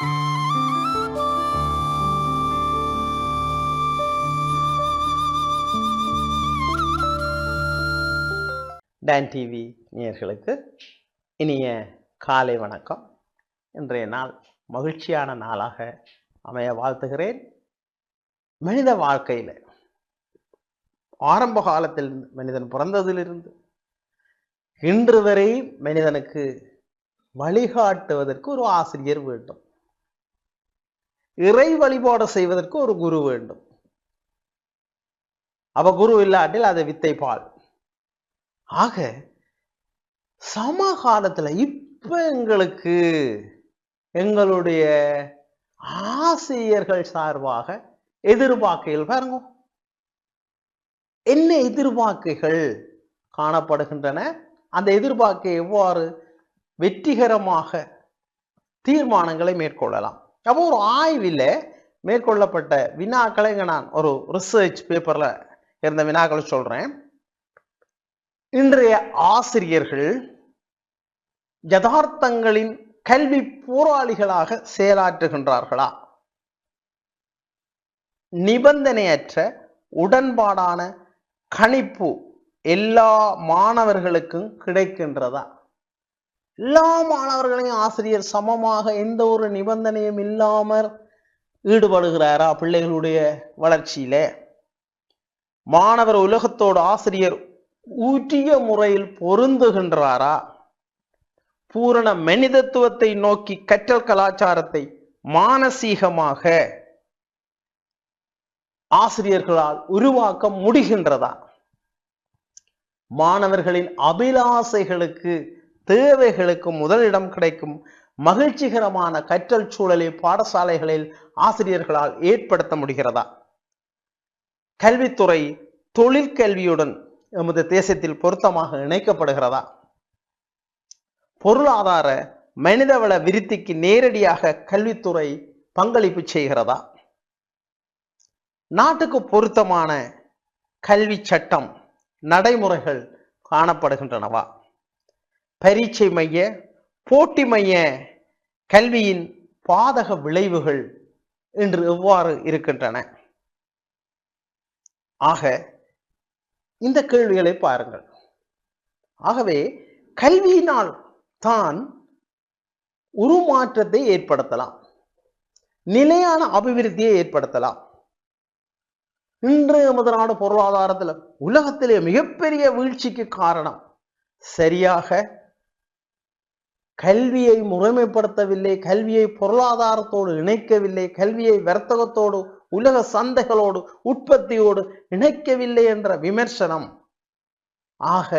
Don TV நேயர்களுக்கு இனிய காலை வணக்கம். இன்றைய நாள் மகிழ்ச்சியான நாளாக அமைய வாழ்த்துகிறேன். மனித வாழ்க்கையில் ஆரம்ப காலத்தில் மனிதன் பிறந்ததிலிருந்து இன்று வரை மனிதனுக்கு வழிகாட்டுவதற்கு ஒரு ஆசிரியர் வேண்டும். இறை வழிபாடு செய்வதற்கு ஒரு குரு வேண்டும். அவ குரு இல்லாட்டில் அது வித்தை பால். ஆக சமகாலத்துல இப்ப எங்களுக்கு எங்களுடைய ஆசிரியர்கள் சார்பாக எதிர்பார்க்கைகள் பாருங்க. என்ன எதிர்பார்க்கைகள் காணப்படுகின்றன? அந்த எதிர்பார்க்கை எவ்வாறு வெற்றிகரமாக தீர்மானங்களை மேற்கொள்ளலாம்? அப்போ ஒரு ஆய்வில் மேற்கொள்ளப்பட்ட வினாக்களை இங்கே நான் ஒரு ரிசர்ச் பேப்பரில் இருந்த வினாக்களை சொல்கிறேன் இன்றைய ஆசிரியர்கள் யதார்த்தங்களின் கல்வி போராளிகளாக செயலாற்றுகின்றார்களா? நிபந்தனையற்ற உடன்பாடான கணிப்பு எல்லா மாணவர்களுக்கும் கிடைக்கின்றதா? எல்லா மாணவர்களையும் ஆசிரியர் சமமாக எந்த ஒரு நிபந்தனையும் இல்லாமல் ஈடுபடுகிறாரா பிள்ளைகளுடைய வளர்ச்சியில? மாணவர் உலகத்தோடு ஆசிரியர் ஊற்றிய முறையில் பொருந்துகின்றாரா? பூரண மனிதத்துவத்தை நோக்கி கற்றல் கலாச்சாரத்தை மானசீகமாக ஆசிரியர்களால் உருவாக்க முடிகின்றதா? மாணவர்களின் அபிலாசைகளுக்கு தேவைகளுக்கு முதலிடம் கிடைக்கும் மகிழ்ச்சிகரமான கற்றல் சூழலை பாடசாலைகளில் ஆசிரியர்களால் ஏற்படுத்த முடிகிறதா? கல்வித்துறை தொழிற்கல்வியுடன் எமது தேசத்தில் பொருத்தமாக இணைக்கப்படுகிறதா? பொருளாதார மனிதவள விருத்திக்கு நேரடியாக கல்வித்துறை பங்களிப்பு செய்கிறதா? நாட்டுக்கு பொருத்தமான கல்வி சட்டம் நடைமுறைகள் காணப்படுகின்றனவா? பரீட்சை மைய போட்டி மைய கல்வியின் பாதக விளைவுகள் இன்று எவ்வாறு இருக்கின்றன? ஆக இந்த கேள்விகளை பாருங்கள். ஆகவே கல்வியினால் தான் உருமாற்றத்தை ஏற்படுத்தலாம். நிலையான அபிவிருத்தியை ஏற்படுத்தலாம். இன்று முதலான நாடு பொருளாதாரத்தில் உலகத்திலே மிகப்பெரிய வீழ்ச்சிக்கு காரணம் சரியாக கல்வியை முறைமைப்படுத்தவில்லை கல்வியை பொருளாதாரத்தோடு இணைக்கவில்லை கல்வியை வர்த்தகத்தோடு உலக சந்தைகளோடு உற்பத்தியோடு இணைக்கவில்லை என்ற விமர்சனம். ஆக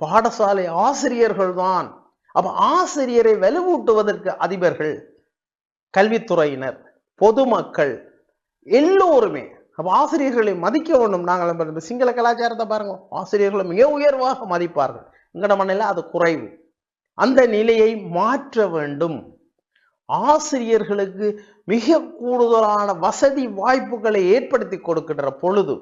பாடசாலை ஆசிரியர்கள் தான் அப்ப ஆசிரியரை வலுவூட்டுவதற்கு அதிபர்கள் கல்வித்துறையினர் பொதுமக்கள் எல்லோருமே. அப்ப ஆசிரியர்களை மதிக்க வேண்டும். நாங்கள் சிங்கள கலாச்சாரத்தை பாருங்க ஆசிரியர்களை மிக உயர்வாக மதிப்பார்கள். எங்கட மண்ணில் அது குறைவு. அந்த நிலையை மாற்ற வேண்டும். ஆசிரியர்களுக்கு மிக கூடுதலான வசதி வாய்ப்புகளை ஏற்படுத்தி கொடுக்கின்ற பொழுது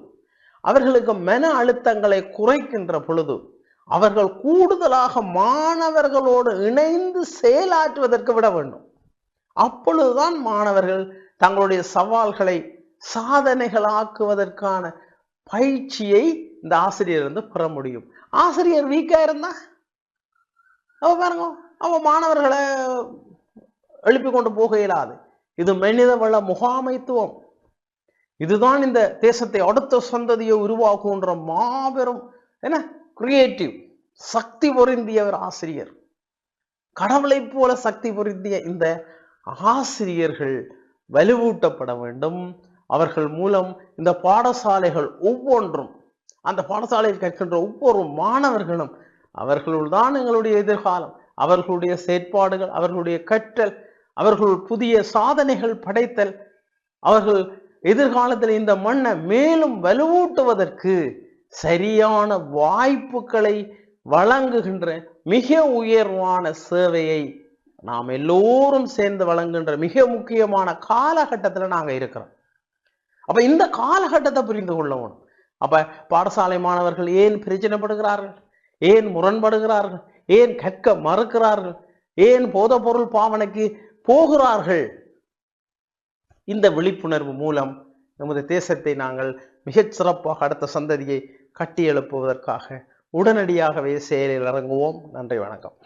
அவர்களுக்கு மன அழுத்தங்களை குறைக்கின்ற பொழுது அவர்கள் கூடுதலாக மாணவர்களோடு இணைந்து செயலாற்றுவதற்கு விட வேண்டும். அப்பொழுதுதான் மாணவர்கள் தங்களுடைய சவால்களை சாதனைகளாக்குவதற்கான பயிற்சியை இந்த ஆசிரியர் வந்து பெற முடியும். ஆசிரியர் வீக்கா இருந்தா? அவ பாருங்க அவ மாணவர்களை எழுப்பி கொண்டு போக இயலாது. இது மனித வள முகாமைத்துவம். இதுதான் இந்த தேசத்தை அடுத்த சந்ததியை உருவாக்குன்ற மாபெரும் என்ன? கிரியேட்டிவ் சக்தி பொருந்தியவர் ஆசிரியர். கடவுளைப் போல சக்தி பொருந்திய இந்த ஆசிரியர்கள் வலுவூட்டப்பட வேண்டும். அவர்கள் மூலம் இந்த பாடசாலைகள் ஒவ்வொன்றும் அந்த பாடசாலையில் கற்கின்ற ஒவ்வொரு மாணவர்களும் அவர்களுள் தான் எங்களுடைய எதிர்காலம் அவர்களுடைய செயற்பாடுகள் அவர்களுடைய கற்றல் அவர்கள் புதிய சாதனைகள் படைத்தல் அவர்கள் எதிர்காலத்தில் இந்த மண்ணை மேலும் வலுவூட்டுவதற்கு சரியான வாய்ப்புகளை வழங்குகின்ற மிக உயர்வான சேவையை நாம் எல்லோரும் சேர்ந்து வழங்குகின்ற மிக முக்கியமான காலகட்டத்துல நாங்க இருக்கிறோம். அப்ப இந்த காலகட்டத்தை புரிந்து கொள்ளணும். அப்ப பாடசாலை மாணவர்கள் ஏன் பிரச்சனைப்படுகிறார்கள்? ஏன் முரண்படுகிறார்கள்? ஏன் கற்க மறுக்கிறார்கள்? ஏன் போதப்பொருள் பாவனைக்கு போகிறார்கள்? இந்த விழிப்புணர்வு மூலம் நமது தேசத்தை நாங்கள் மிகச் சிறப்பாக அடுத்த சந்ததியை கட்டி எழுப்புவதற்காக உடனடியாகவே செயலில் இறங்குவோம். நன்றி வணக்கம்.